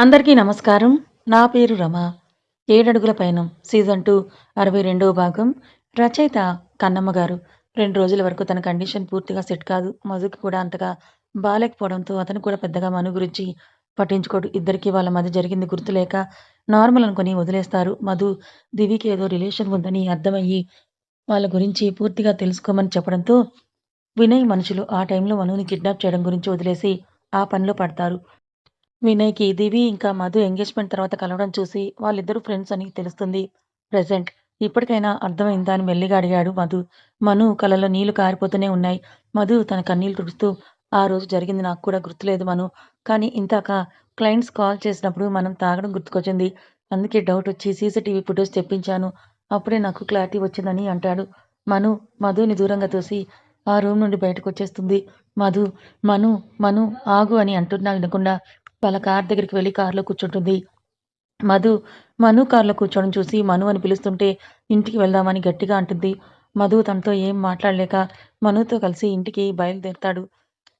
అందరికీ నమస్కారం. నా పేరు రమ. 'ఏడడుగుల పయనం' సీజన్ టూ అరవై రెండవ భాగం. రచయిత కన్నమ్మ గారు. రెండు రోజుల వరకు తన కండిషన్ పూర్తిగా సెట్ కాదు. మధుకి కూడా అంతగా బాలేకపోవడంతో అతను కూడా పెద్దగా మను గురించి పట్టించుకోడు. ఇద్దరికీ వాళ్ళ మధ్య జరిగింది గుర్తులేక నార్మల్ అనుకుని వదిలేస్తారు. మధు, దివికి ఏదో రిలేషన్ ఉందని అర్థమయ్యి వాళ్ళ గురించి పూర్తిగా తెలుసుకోమని చెప్పడంతో వినయ్ మనుషులు ఆ టైంలో మనుని కిడ్నాప్ చేయడం గురించి వదిలేసి ఆ పనిలో పడతారు. వినయ్‌కి దివి ఇంకా మధు ఎంగేజ్‌మెంట్ తర్వాత కలవడం చూసి వాళ్ళిద్దరూ ఫ్రెండ్స్ అని తెలుస్తుంది. ప్రెసెంట్ ఇప్పటికైనా అర్థమైందా అని మెల్లిగా అడిగాడు మధు. మను కలలో నీళ్ళు కారిపోతూనే ఉన్నాయి. మధు తన కన్నీళ్ళు తుడుస్తూ ఆ రోజు జరిగింది నాకు కూడా గుర్తులేదు మను. కానీ ఇంతాక క్లయింట్స్ కాల్ చేసినప్పుడు మనం తాగడం గుర్తుకొచ్చింది. అందుకే డౌట్ వచ్చి సీసీటీవీ ఫుటేజ్ తెప్పించాను. అప్పుడే నాకు క్లారిటీ వచ్చిందని అంటాడు. మను మధుని దూరంగా తోసి ఆ రూమ్ నుండి బయటకు వచ్చేస్తుంది మధు మను మను ఆగు అని అంటున్నా వినకుండా వాళ్ళ కార్ దగ్గరికి వెళ్ళి కారులో కూర్చుంటుంది. మధు మను కారులో కూర్చోడం చూసి మను అని పిలుస్తుంటే ఇంటికి వెళ్దామని గట్టిగా అంటుంది. మధు తనతో ఏం మాట్లాడలేక మనుతో కలిసి ఇంటికి బయలుదేరుతాడు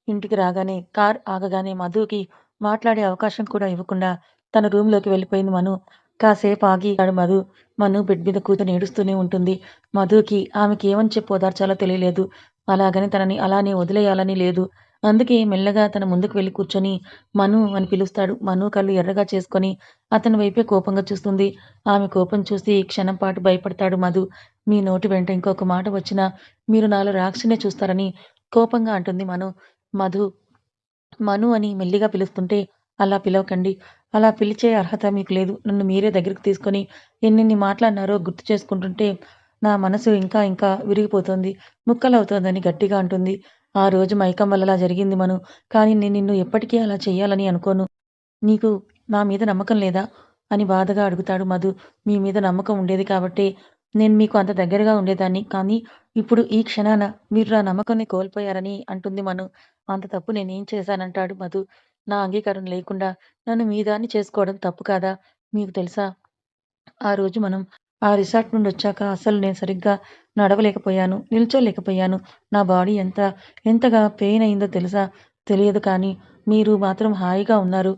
ఇంటికి రాగానే కార్ ఆగగానే మధుకి మాట్లాడే అవకాశం కూడా ఇవ్వకుండా తన రూమ్‌లోకి వెళ్ళిపోయింది మను. కాసేపు ఆగి మధు. మను బెడ్ మీద కూర్చొని ఏడుస్తూనే ఉంటుంది. మధుకి ఆమెకి ఏమని చెప్పి ఓదార్చాలో తెలియలేదు. అలాగని తనని అలానే వదిలేయాలని లేదు. అందుకే మెల్లగా తన ముందుకు వెళ్ళి కూర్చొని మను అని పిలుస్తాడు. మను కళ్ళు ఎర్రగా చేసుకొని అతని వైపే కోపంగా చూస్తుంది. ఆమె కోపం చూసి క్షణం పాటు భయపడతాడు మధు. మీ నోటి వెంట ఇంకొక మాట వచ్చినా మీరు నాలో రాక్షినే చూస్తారని కోపంగా అంటుంది మను. మధు మను అని మెల్లిగా పిలుస్తుంటే అలా పిలవకండి. అలా పిలిచే అర్హత మీకు లేదు. నన్ను మీరే దగ్గరికి తీసుకొని ఎన్నెన్ని మాట్లాడినారో గుర్తు చేసుకుంటుంటే నా మనసు ఇంకా ఇంకా విరిగిపోతుంది ముక్కలవుతోందని గట్టిగా అంటుంది. ఆ రోజు మైకం వల్ల జరిగింది మను. కానీ నేను నిన్ను ఎప్పటికీ అలా చెయ్యాలని అనుకోను. నీకు నా మీద నమ్మకం లేదా? అని బాధగా అడుగుతాడు మధు. మీ మీద నమ్మకం ఉండేది కాబట్టి నేను మీకు అంత దగ్గరగా ఉండేదాన్ని. కానీ ఇప్పుడు ఈ క్షణాన మీరు నా నమ్మకాన్ని కోల్పోయారని అంటుంది మను. అంత తప్పు నేనేం చేశానంటాడు మధు. నా అంగీకారం లేకుండా నన్ను మీ దాన్ని చేసుకోవడం తప్పు కాదా? మీకు తెలుసా? ఆ రోజు మనం ఆ రిసార్ట్ నుండి వచ్చాక అసలు నేను సరిగ్గా నడవలేకపోయాను. నిల్చోలేకపోయాను. నా బాడీ ఎంత ఎంతగా పెయిన్ అయిందో తెలుసా? తెలియదు కానీ మీరు మాత్రం హాయిగా ఉన్నారు.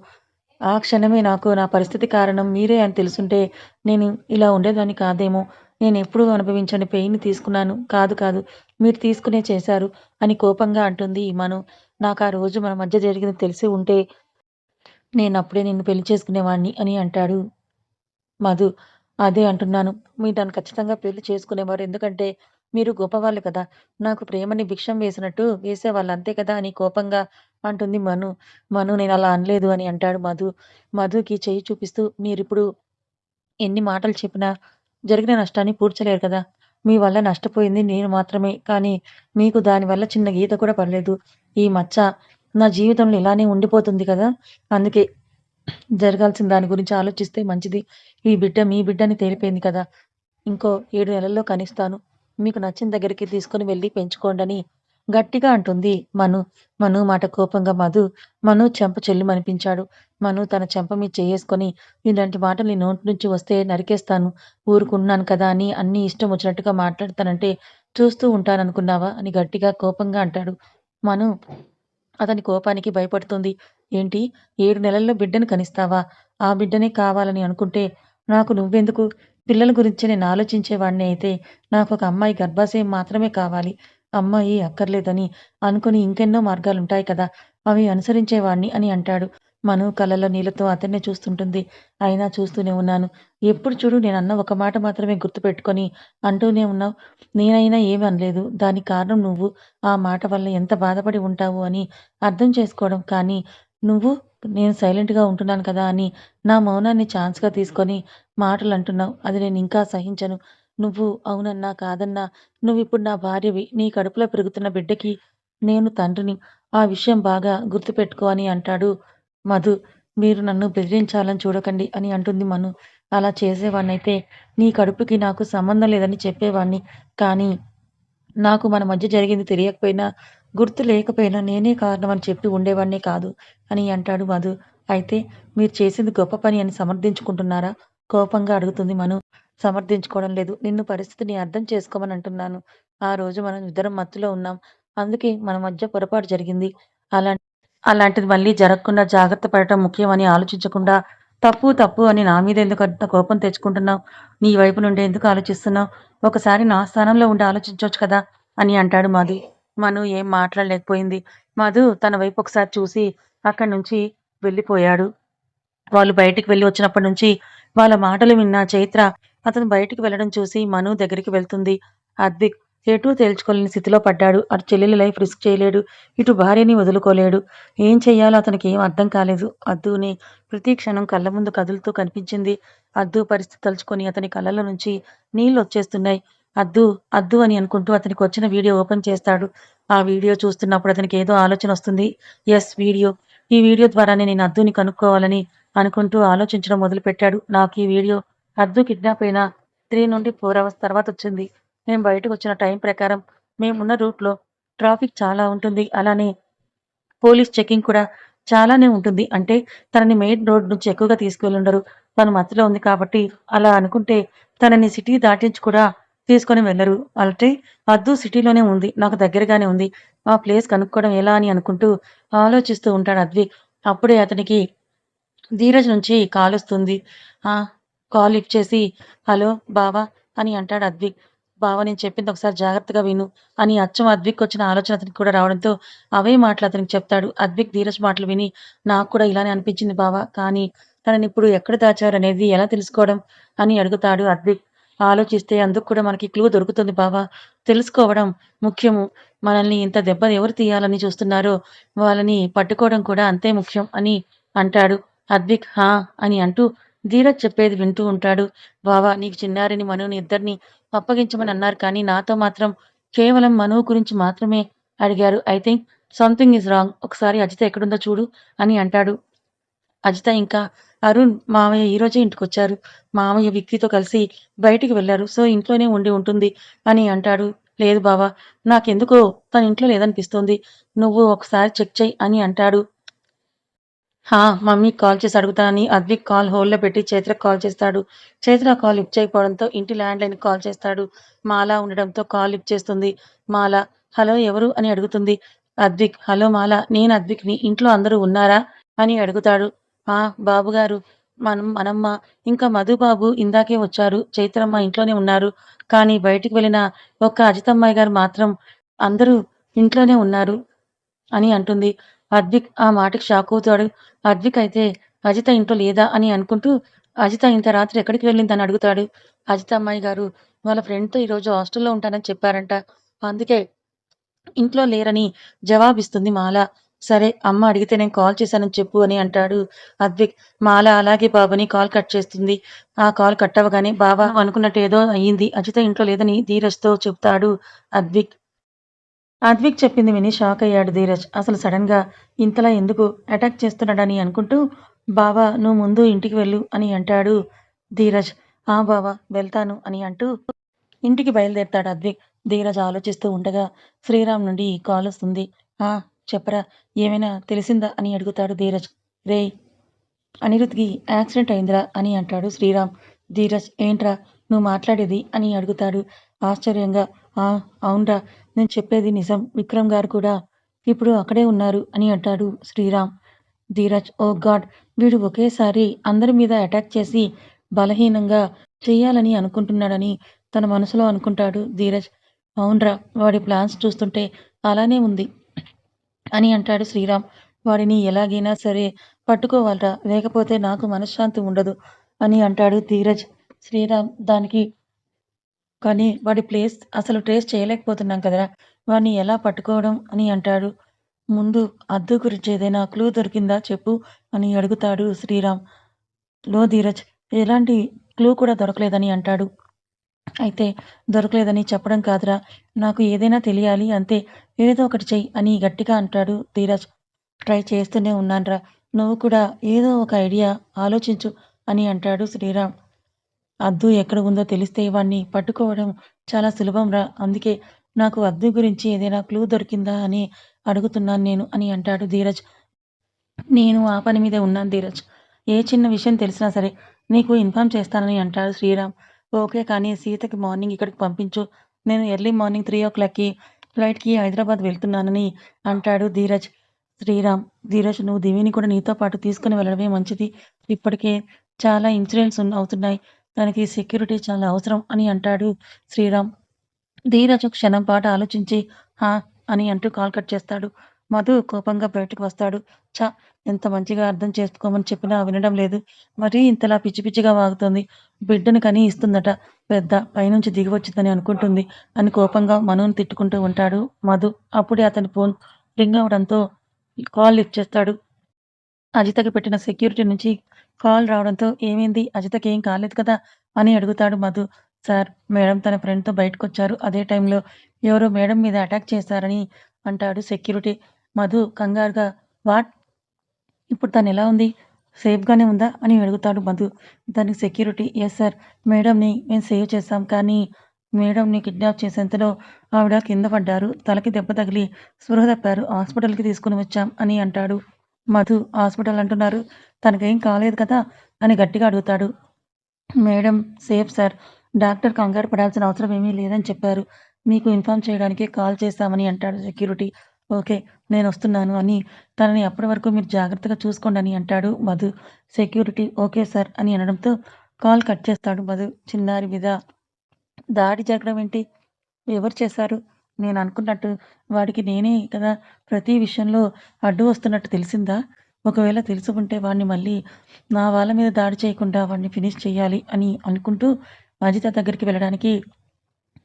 ఆ క్షణమే నాకు నా పరిస్థితి కారణం మీరే అని తెలుసుంటే నేను ఇలా ఉండేదాన్ని కాదేమో! నేను ఎప్పుడూ అనుభవించని పెయిన్ తీసుకున్నాను. కాదు కాదు మీరు తీసుకునే చేశారు అని కోపంగా అంటుంది మను. ఆ రోజు మన మధ్య జరిగింది తెలిసి ఉంటే నేను అప్పుడే నిన్ను పెళ్ళి చేసుకునేవాణ్ణి అని అంటాడు మధు. అదే అంటున్నాను. మీరు నన్ను ఖచ్చితంగా పెళ్ళి చేసుకునేవారు. ఎందుకంటే మీరు గొప్పవాళ్ళు కదా! నాకు ప్రేమని భిక్షం వేసినట్టు వేసేవాళ్ళు అంతే కదా! అని కోపంగా అంటుంది మను. మను నేను అలా అనలేదు అని అంటాడు మధు. మధుకి చెయ్యి చూపిస్తూ మీరిప్పుడు ఎన్ని మాటలు చెప్పినా జరిగిన నష్టాన్ని పూడ్చలేరు కదా! మీ వల్ల నష్టపోయింది నేను మాత్రమే. కానీ మీకు దానివల్ల చిన్న గీత కూడా పడలేదు. ఈ మచ్చ నా జీవితంలో ఇలానే ఉండిపోతుంది కదా! అందుకే జరగాల్సిన దాని గురించి ఆలోచిస్తే మంచిది. ఈ బిడ్డ మీ బిడ్డని తేలిపోయింది కదా! ఇంకో ఏడు నెలల్లో కనిస్తాను. మీకు నచ్చిన దగ్గరికి తీసుకొని వెళ్ళి పెంచుకోండని గట్టిగా అంటుంది మను. మను మాట కోపంగా మధు మను చెంప చెల్లుమనిపించాడు. మను తన చెంప మీద చేసుకొని ఇలాంటి మాటలు నీ నోటి నుంచి వస్తే నరికేస్తాను. ఊరుకున్నాను కదా అని అన్నీ ఇష్టం వచ్చినట్టుగా మాట్లాడతానంటే చూస్తూ ఉంటాననుకున్నావా? అని గట్టిగా కోపంగా అంటాడు. మను అతని కోపానికి భయపడుతుంది. ఏంటి? ఏడు నెలల్లో బిడ్డను కనిస్తావా? ఆ బిడ్డనే కావాలని అనుకుంటే నాకు నువ్వెందుకు? పిల్లల గురించి నేను ఆలోచించేవాడిని అయితే నాకు ఒక అమ్మాయి గర్భాశయం మాత్రమే కావాలి. అమ్మాయి అక్కర్లేదని అనుకుని ఇంకెన్నో మార్గాలుంటాయి కదా! అవి అనుసరించేవాణ్ణి అని అంటాడు. మను కళ్ళలో నీళ్ళతో అతన్నే చూస్తుంటుంది. అయినా చూస్తూనే ఉన్నాను. ఎప్పుడు చూడు నేను అన్న ఒక మాట మాత్రమే గుర్తుపెట్టుకొని అంటూనే ఉన్నావు. నేనైనా ఏమీ అనలేదు. దానికి కారణం నువ్వు ఆ మాట వల్ల ఎంత బాధపడి ఉంటావు అని అర్థం చేసుకోవడం. కానీ నువ్వు నేను సైలెంట్‌గా ఉంటున్నాను కదా అని నా మౌనాన్ని ఛాన్స్‌గా తీసుకొని మాటలు అంటున్నావు అది నేను ఇంకా సహించను. నువ్వు అవునన్నా కాదన్నా నువ్వు ఇప్పుడు నా భార్యవి. నీ కడుపులో పెరుగుతున్న బిడ్డకి నేను తండ్రిని. ఆ విషయం బాగా గుర్తుపెట్టుకో అని అంటాడు మధు. మీరు నన్ను బెదిరించాలని చూడకండి అని అంటుంది మను. అలా చేసేవాడినైతే నీ కడుపుకి నాకు సంబంధం లేదని చెప్పేవాణ్ణి. కానీ నాకు మన మధ్య జరిగింది తెలియకపోయినా, గుర్తు లేకపోయినా నేనే కారణమని చెప్పి ఉండేవాడినే కాదు అని అంటాడు మధు. అయితే మీరు చేసింది గొప్ప పని అని సమర్థించుకుంటున్నారా? కోపంగా అడుగుతుంది మను. సమర్థించుకోవడం లేదు. నిన్ను పరిస్థితిని అర్థం చేసుకోమని అంటున్నాను. ఆ రోజు మనం ఇద్దరం మత్తులో ఉన్నాం. అందుకే మన మధ్య పొరపాటు జరిగింది. అలాంటి అలాంటిది మళ్ళీ జరగకుండా జాగ్రత్త పడటం ముఖ్యమని ఆలోచించకుండా తప్పు తప్పు అని నా మీద ఎందుకు అంత కోపం తెచ్చుకుంటున్నావు? నీ వైపు నుండి ఎందుకు ఆలోచిస్తున్నావు? ఒకసారి నా స్థానంలో ఉండి ఆలోచించవచ్చు కదా అని అంటాడు మధు. మను ఏం మాట్లాడలేకపోయింది. మధు తన వైపు ఒకసారి చూసి అక్కడి నుంచి వెళ్ళిపోయాడు. వాళ్ళు బయటికి వెళ్ళి వచ్చినప్పటి నుంచి వాళ్ళ మాటలు విన్న చైత్ర అతను బయటికి వెళ్ళడం చూసి మను దగ్గరికి వెళ్తుంది. అద్విక్ ఎటూ తేల్చుకోలేని స్థితిలో పడ్డాడు. అటు చెల్లెలి లైఫ్ రిస్క్ చేయలేడు. ఇటు భార్యని వదులుకోలేడు. ఏం చెయ్యాలో అతనికి ఏం అర్థం కాలేదు. అద్దుని ప్రతి క్షణం కళ్ళ ముందు కదులుతూ కనిపించింది. అద్దు పరిస్థితి తలుచుకొని అతని కళ్ళల నుంచి నీళ్ళు వచ్చేస్తున్నాయి. అద్దు అద్దు అని అనుకుంటూ అతనికి వచ్చిన వీడియో ఓపెన్ చేస్తాడు. ఆ వీడియో చూస్తున్నప్పుడు అతనికి ఏదో ఆలోచన వస్తుంది. Yes video. ఈ వీడియో ద్వారానే నేను అద్దుని కనుక్కోవాలని అనుకుంటూ ఆలోచించడం మొదలుపెట్టాడు. నాకు ఈ వీడియో అద్దు కిడ్నాప్ అయిన త్రీ నుండి ఫోర్ అవర్స్ తర్వాత వచ్చింది. మేము బయటకు వచ్చిన టైం ప్రకారం మేమున్న రూట్లో ట్రాఫిక్ చాలా ఉంటుంది. అలానే పోలీస్ చెకింగ్ కూడా చాలానే ఉంటుంది. అంటే తనని మెయిన్ రోడ్ నుంచి ఎక్కువగా తీసుకువెళ్ళుండరు తను మధ్యలో ఉంది కాబట్టి అలా అనుకుంటే తనని సిటీ దాటించి కూడా తీసుకొని వెళ్ళరు. అంటే అద్దు సిటీలోనే ఉంది. నాకు దగ్గరగానే ఉంది. ఆ ప్లేస్ కనుక్కోవడం ఎలా అని అనుకుంటూ ఆలోచిస్తూ ఉంటాడు అద్విక్ అప్పుడే అతనికి ధీరజ్ నుంచి కాల్ వస్తుంది. ఆ కాల్ లిఫ్ట్ చేసి హలో బావా అని అంటాడు అద్విక్ బావ నేను చెప్పింది ఒకసారి జాగ్రత్తగా విను అని అచ్చం అద్విక్ వచ్చిన ఆలోచన అతనికి కూడా రావడంతో అవే మాటలు అతనికి చెప్తాడు. అద్విక్ ధీరజ్ మాటలు విని నాకు కూడా ఇలానే అనిపించింది బావ కానీ తనని ఇప్పుడు ఎక్కడ దాచారు అనేది ఎలా తెలుసుకోవడం? అని అడుగుతాడు అద్విక్. ఆలోచిస్తే అందుకు కూడా మనకి క్లూ దొరుకుతుంది బావా. తెలుసుకోవడం ముఖ్యము. మనల్ని ఇంత దెబ్బ ఎవరు తీయాలని చూస్తున్నారో వాళ్ళని పట్టుకోవడం కూడా అంతే ముఖ్యం అని అంటాడు. అద్విక్ హా అని అంటూ ధీరజ్ చెప్పేది వింటూ ఉంటాడు. బావా నీకు చిన్నారిని మనుని ఇద్దరిని అప్పగించమని అన్నారు కానీ నాతో మాత్రం కేవలం మను గురించి మాత్రమే అడిగారు. I think something is wrong ఒకసారి అజిత ఎక్కడుందో చూడు అని అంటాడు. అజిత ఇంకా అరుణ్ మామయ్య ఈ రోజే ఇంటికి వచ్చారు మామయ్య విక్కీతో కలిసి బయటికి వెళ్ళారు. సో ఇంట్లోనే ఉండి ఉంటుంది అని అంటాడు. లేదు బావా నాకెందుకో తన ఇంట్లో లేదనిపిస్తుంది. నువ్వు ఒకసారి చెక్ చెయ్యి అని అంటాడు. హా మమ్మీకి కాల్ చేసి అడుగుతా అని అద్విక్ కాల్ హోల్డ్లో పెట్టి చైత్రకు కాల్ చేస్తాడు. చైత్ర కాల్ లిఫ్ట్ చేయకపోవడంతో ఇంటి ల్యాండ్ లైన్ కాల్ చేస్తాడు. మాల ఉండడంతో కాల్ లిఫ్ట్ చేస్తుంది. మాల హలో ఎవరు? అని అడుగుతుంది. అద్విక్ హలో మాల నేను అద్విక్ని. ఇంట్లో అందరూ ఉన్నారా? అని అడుగుతాడు. ఆ బాబు గారు మనం మనమ్మ ఇంకా మధుబాబు ఇందాకే వచ్చారు. చైత్రమ్మ ఇంట్లోనే ఉన్నారు. కానీ బయటికి వెళ్ళిన ఒక్క అజితమ్మాయి గారు మాత్రం అందరూ ఇంట్లోనే ఉన్నారు అని అంటుంది. అద్విక్ ఆ మాటకి షాక్ అవుతాడు అద్విక్ అయితే అజిత ఇంట్లో లేదా? అని అనుకుంటూ అజిత ఇంత రాత్రి ఎక్కడికి వెళ్ళిందని అడుగుతాడు. అజిత అమ్మాయి గారు వాళ్ళ ఫ్రెండ్తో ఈరోజు హాస్టల్లో ఉంటానని చెప్పారంట. అందుకే ఇంట్లో లేరని జవాబిస్తుంది మాల. సరే అమ్మ అడిగితే నేను కాల్ చేశానని చెప్పు అని అంటాడు అద్విక్ మాల అలాగే బాబుని కాల్ కట్ చేస్తుంది. ఆ కాల్ కట్ అవ్వగానే బాబా అనుకున్నట్టు ఏదో అయ్యింది. అజిత ఇంట్లో లేదని ధీరస్తో చెప్తాడు అద్విక్ అద్విక్ చెప్పింది విని షాక్ అయ్యాడు ధీరజ్. అసలు సడన్గా ఇంతలా ఎందుకు అటాక్ చేస్తున్నాడని అనుకుంటూ బావా నువ్వు ముందు ఇంటికి వెళ్ళు అని అంటాడు ధీరజ్. ఆ బావా వెళ్తాను అని అంటూ ఇంటికి బయలుదేరతాడు అద్విక్. ధీరజ్ ఆలోచిస్తూ ఉండగా శ్రీరామ్ నుండి కాల్ వస్తుంది. ఆ చెప్పరా ఏమైనా తెలిసిందా? అని అడుగుతాడు ధీరజ్. రే అనిరుద్కి యాక్సిడెంట్ అయిందిరా అని అంటాడు శ్రీరామ్. ధీరజ్ ఏంట్రా నువ్వు మాట్లాడేది? అని అడుగుతాడు ఆశ్చర్యంగా ఆ అవునరా నేను చెప్పేది నిజం. విక్రమ్ గారు కూడా ఇప్పుడు అక్కడే ఉన్నారు అని అంటాడు శ్రీరామ్. ధీరజ్ ఓ గాడ్ వీడు ఒకేసారి అందరి మీద అటాక్ చేసి బలహీనంగా చెయ్యాలని అనుకుంటున్నాడని తన మనసులో అనుకుంటాడు ధీరజ్. అవునరా వాడి ప్లాన్స్ చూస్తుంటే అలానే ఉంది అని అంటాడు శ్రీరామ్. వాడిని ఎలాగైనా సరే పట్టుకోవాలరా లేకపోతే నాకు మనశ్శాంతి ఉండదు అని అంటాడు ధీరజ్. శ్రీరామ్ దానికి కానీ వాడి ప్లేస్ అసలు ట్రేస్ చేయలేకపోతున్నాం కదరా. వాడిని ఎలా పట్టుకోవడం అని అంటాడు. ముందు అద్దు గురించి ఏదైనా క్లూ దొరికిందా చెప్పు అని అడుగుతాడు శ్రీరామ్. లో ధీరజ్ ఎలాంటి క్లూ కూడా దొరకలేదని అంటాడు. అయితే దొరకలేదని చెప్పడం కాదురా. నాకు ఏదైనా తెలియాలి అంతే ఏదో ఒకటి చెయ్యి అని గట్టిగా అంటాడు ధీరజ్. ట్రై చేస్తూనే ఉన్నాన్రా. నువ్వు కూడా ఏదో ఒక ఐడియా ఆలోచించు అని అంటాడు శ్రీరామ్. అద్దు ఎక్కడ ఉందో తెలిస్తే వాణ్ణి పట్టుకోవడం చాలా సులభం రా. అందుకే నాకు అద్దు గురించి ఏదైనా క్లూ దొరికిందా అని అడుగుతున్నాను నేను అని అంటాడు ధీరజ్. నేను ఆ పని మీద ఉన్నాను ధీరజ్. ఏ చిన్న విషయం తెలిసినా సరే నీకు ఇన్ఫామ్ చేస్తానని అంటాడు శ్రీరామ్. ఓకే కానీ సీతకి మార్నింగ్ ఇక్కడికి పంపించు. నేను ఎర్లీ మార్నింగ్ త్రీ ఓ క్లాక్కి ఫ్లైట్కి హైదరాబాద్ వెళ్తున్నానని అంటాడు ధీరజ్. శ్రీరామ్ ధీరజ్ నువ్వు దివిని కూడా నీతో పాటు తీసుకుని వెళ్ళడమే మంచిది. ఇప్పటికే చాలా ఇన్సిడెంట్స్ అవుతున్నాయి. తనకి సెక్యూరిటీ చాలా అవసరం అని అంటాడు శ్రీరామ్. ధీరజు క్షణం పాట ఆలోచించి హా అని అంటూ కాల్ కట్ చేస్తాడు. మధు కోపంగా బయటకు వస్తాడు. చ ఎంత మంచిగా అర్థం చేసుకోమని చెప్పినా వినడం లేదు. మరీ ఇంతలా పిచ్చి పిచ్చిగా వాగుతుంది. బిడ్డను కని ఇస్తుందట. పెద్ద పైనుంచి దిగివచ్చిందని అనుకుంటుంది అని కోపంగా మనుని తిట్టుకుంటూ ఉంటాడు మధు. అప్పుడే అతని ఫోన్ రింగ్ అవడంతో కాల్ లిఫ్ట్ చేస్తాడు. అజితకి పెట్టిన సెక్యూరిటీ నుంచి కాల్ రావడంతో ఏమైంది? అజితకి ఏం కాలేదు కదా? అని అడుగుతాడు మధు. సార్ మేడం తన ఫ్రెండ్తో బయటకు వచ్చారు అదే టైంలో ఎవరో మేడం మీద అటాక్ చేశారని అంటాడు సెక్యూరిటీ. మధు కంగారుగా వాట్? ఇప్పుడు తను ఎలా ఉంది? సేఫ్గానే ఉందా? అని అడుగుతాడు మధు. దానికి సెక్యూరిటీ ఎస్ సార్ మేడంని మేము సేవ్ చేశాం. కానీ మేడంని కిడ్నాప్ చేసేంతలో ఆవిడ కింద పడ్డారు. తలకి దెబ్బ తగిలి స్పృహ తప్పారు. హాస్పిటల్కి తీసుకుని వచ్చాం అని అంటాడు. మధు హాస్పిటల్ అంటున్నారు. తనకేం కాలేదు కదా అని గట్టిగా అడుగుతాడు. Madam safe sir. డాక్టర్ కంగారు పడాల్సిన అవసరం ఏమీ లేదని చెప్పారు. మీకు ఇన్ఫామ్ చేయడానికి కాల్ చేస్తామని అంటాడు సెక్యూరిటీ. ఓకే నేను వస్తున్నాను అని. తనని అప్పటి వరకు మీరు జాగ్రత్తగా చూసుకోండి అని అంటాడు మధు. సెక్యూరిటీ ఓకే సార్ అని అనడంతో కాల్ కట్ చేస్తాడు మధు. చిన్నారి మీద దాడి జరగడం ఏంటి? ఎవరు చేశారు? నేను అనుకున్నట్టు వాడికి నేనే కదా ప్రతి విషయంలో అడ్డు వస్తున్నట్టు తెలిసిందా? ఒకవేళ తెలిసి ఉంటే వాడిని మళ్ళీ నా వాళ్ళ మీద దాడి చేయకుండా వాడిని ఫినిష్ చేయాలి అని అనుకుంటూ అజిత దగ్గరికి వెళ్ళడానికి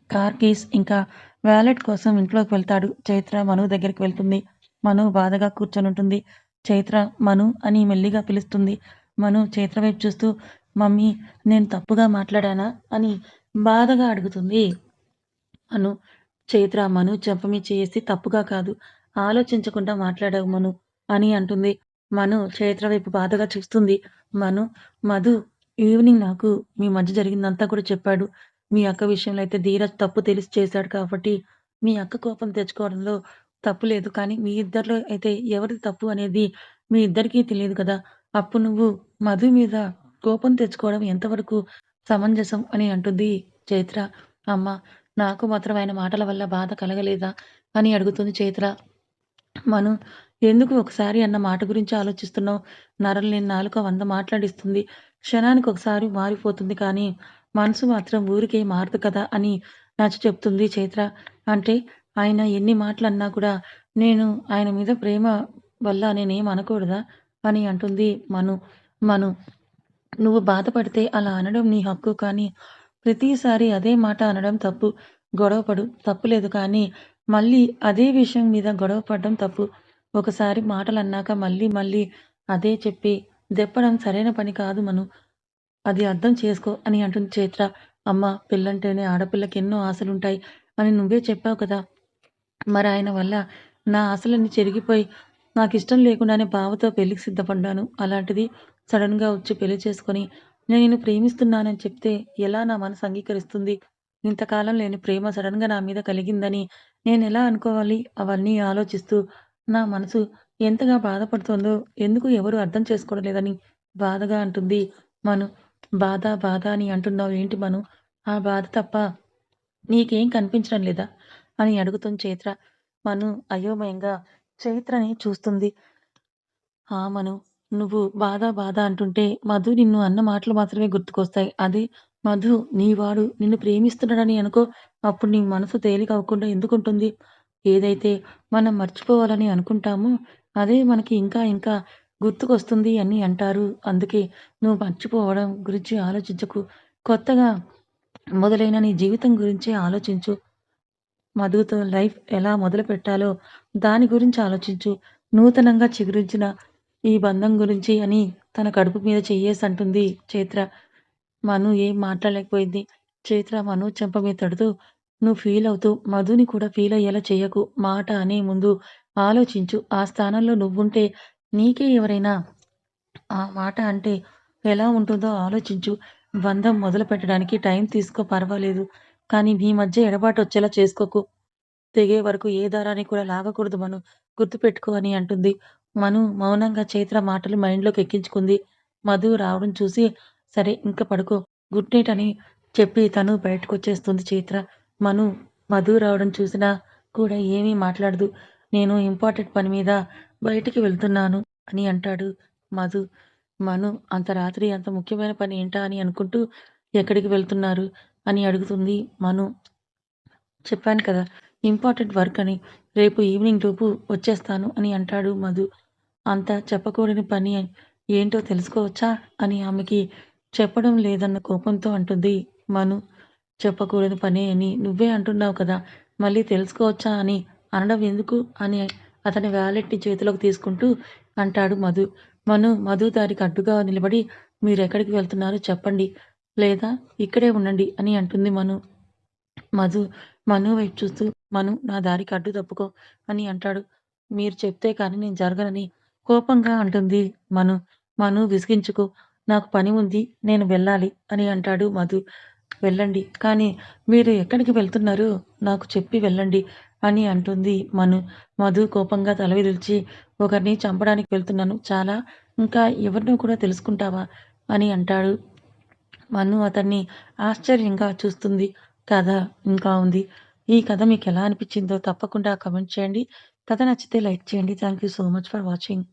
కార్ కీస్ ఇంకా వ్యాలెట్ కోసం ఇంట్లోకి వెళ్తాడు. చైత్ర మను దగ్గరికి వెళ్తుంది. మను బాధగా కూర్చొని ఉంటుంది చైత్ర మను అని మెల్లిగా పిలుస్తుంది. మను చైత్ర వైపు చూస్తూ మమ్మీ నేను తప్పుగా మాట్లాడానా? అని బాధగా అడుగుతుంది అను. చైత్ర మను చెంపమి చేసి తప్పుగా కాదు. ఆలోచించకుండా మాట్లాడావు మను అని అంటుంది. మను చైత్ర వైపు బాధగా చూస్తుంది. మను మధు ఈవినింగ్ నాకు మీ మధ్య జరిగిందంతా కూడా చెప్పాడు. మీ అక్క విషయంలో అయితే ధీరజ్ తప్పు తెలిసి చేశాడు కాబట్టి మీ అక్క కోపం తెచ్చుకోవడంలో తప్పు లేదు. కానీ మీ ఇద్దరిలో అయితే ఎవరిది తప్పు అనేది మీ ఇద్దరికీ తెలియదు కదా. అప్పుడు నువ్వు మధు మీద కోపం తెచ్చుకోవడం ఎంతవరకు సమంజసం అని అంటుంది చైత్ర అమ్మ నాకు మాత్రం ఆయన మాటల వల్ల బాధ కలగలేదా అని అడుగుతుంది చైత్ర. మను ఎందుకు ఒకసారి అన్న మాట గురించి ఆలోచిస్తున్నావు? నరలు నేను నాలుక వంద మాట్లాడిస్తుంది. క్షణానికి ఒకసారి మారిపోతుంది కానీ మనసు మాత్రం ఊరికే మారదు కదా అని నచ్చ చెప్తుంది చైత్ర. అంటే ఆయన ఎన్ని మాటలు అన్నా కూడా నేను ఆయన మీద ప్రేమ వల్ల నేనేం అనకూడదా అని అంటుంది మను. మను నువ్వు బాధపడితే అలా అనడం నీ హక్కు కానీ ప్రతిసారి అదే మాట అనడం తప్పు. గొడవపడు తప్పులేదు కానీ మళ్ళీ అదే విషయం మీద గొడవ పడడం తప్పు. ఒకసారి మాటలు అన్నాక మళ్ళీ మళ్ళీ అదే చెప్పి దెప్పడం సరైన పని కాదు మను. అది అర్థం చేసుకో అని అంటుంది చైత్ర. అమ్మ పిల్లంటేనే ఆడపిల్లకి ఎన్నో ఆశలుంటాయి అని నువ్వే చెప్పావు కదా. మరి ఆయన వల్ల నా ఆశలన్నీ చెరిగిపోయి నాకు ఇష్టం లేకుండానే బావతో పెళ్ళికి సిద్ధపడ్డాను. అలాంటిది సడన్గా వచ్చి పెళ్ళి చేసుకొని నేను నిన్ను ప్రేమిస్తున్నానని చెప్తే ఎలా నా మనసు అంగీకరిస్తుంది? ఇంతకాలం లేని ప్రేమ సడన్గా నా మీద కలిగిందని నేను ఎలా అనుకోవాలి? అవన్నీ ఆలోచిస్తూ నా మనసు ఎంతగా బాధపడుతుందో ఎందుకు ఎవరు అర్థం చేసుకోవడం లేదని బాధగా అంటుంది మను. బాధ బాధ అని అంటున్నావు ఏంటి మను? ఆ బాధ తప్ప నీకేం కనిపించడం లేదా? అని అడుగుతుంది చైత్ర. మను అయోమయంగా చైత్రని చూస్తుంది. ఆ మను నువ్వు బాధ బాధ అంటుంటే మధు నిన్ను అన్న మాటలు మాత్రమే గుర్తుకొస్తాయి. అదే మధు నీవాడు నిన్ను ప్రేమిస్తున్నాడని అనుకో అప్పుడు నీ మనసు తేలిక అవ్వకుండా ఎందుకుంటుంది? ఏదైతే మనం మర్చిపోవాలని అనుకుంటామో అదే మనకి ఇంకా ఇంకా గుర్తుకొస్తుంది అని అంటారు. అందుకే నువ్వు మర్చిపోవడం గురించి ఆలోచించకు. కొత్తగా మొదలైన నీ జీవితం గురించి ఆలోచించు. మధుతో లైఫ్ ఎలా మొదలు పెట్టాలో దాని గురించి ఆలోచించు. నూతనంగా చిగురించిన ఈ బంధం గురించి అని తన కడుపు మీద చెయ్యేసి అంటుంది చైత్ర. మను ఏం మాట్లాడలేకపోయింది. చైత్ర మను చెంప మీద తడుతూ నువ్వు ఫీల్ అవుతూ మధుని కూడా ఫీల్ అయ్యేలా చెయ్యకు. మాట అనే ముందు ఆలోచించు. ఆ స్థానంలో నువ్వుంటే నీకే ఎవరైనా ఆ మాట అంటే ఎలా ఉంటుందో ఆలోచించు. బంధం మొదలు పెట్టడానికి టైం తీసుకో పర్వాలేదు. కానీ మీ మధ్య ఎడబాటు వచ్చేలా చేసుకోకు. తెగే వరకు ఏ దారాన్ని కూడా లాగకూడదు మను. గుర్తుపెట్టుకో అని అంటుంది. మను మౌనంగా చైత్ర మాటలు మైండ్లోకి ఎక్కించుకుంది మధు రావడం చూసి సరే ఇంకా పడుకో గుడ్ నైట్ అని చెప్పి తను బయటకు వచ్చేస్తుంది చైత్ర మను మధు రావడం చూసినా కూడా ఏమీ మాట్లాడదు నేను ఇంపార్టెంట్ పని మీద బయటికి వెళ్తున్నాను అని అంటాడు మధు. మను అంత రాత్రి అంత ముఖ్యమైన పని ఏంటా అని అనుకుంటూ ఎక్కడికి వెళ్తున్నారు అని అడుగుతుంది మను. చెప్పాను కదా ఇంపార్టెంట్ వర్క్ అని. రేపు ఈవినింగ్ లోపు వచ్చేస్తాను అని అంటాడు మధు. అంత చెప్పకూడని పని ఏంటో తెలుసుకోవచ్చా అని ఆమెకి చెప్పడం లేదన్న కోపంతో అంటుంది మను. చెప్పకూడని పనే అని నువ్వే అంటున్నావు కదా! మళ్ళీ తెలుసుకోవచ్చా అని అనడం ఎందుకు అని అతని వ్యాలెట్‌ని చేతిలోకి తీసుకుంటూ అంటాడు మధు. మను మధు దారికి అడ్డుగా నిలబడి మీరెక్కడికి వెళ్తున్నారో చెప్పండి. లేదా ఇక్కడే ఉండండి అని అంటుంది మను. మధు మను వైపు చూస్తూ మను నా దారికి అడ్డు తప్పుకో అని అంటాడు. మీరు చెప్తే కానీ నేను జరగనని కోపంగా అంటుంది మను. మను విసిగించుకో నాకు పని ఉంది నేను వెళ్ళాలి అని అంటాడు మధు. వెళ్ళండి కానీ మీరు ఎక్కడికి వెళ్తున్నారు నాకు చెప్పి వెళ్ళండి అని అంటుంది మను. మధు కోపంగా తల విదిల్చి ఒకరిని చంపడానికి వెళ్తున్నాను చాలా ఇంకా ఎవరినో కూడా తెలుసుకుంటావా అని అంటాడు. మను అతన్ని ఆశ్చర్యంగా చూస్తుంది. కథ ఇంకా ఉంది. ఈ కథ మీకు ఎలా అనిపించిందో తప్పకుండా కమెంట్ చేయండి. కథ నచ్చితే లైక్ చేయండి. Thank you so much for watching.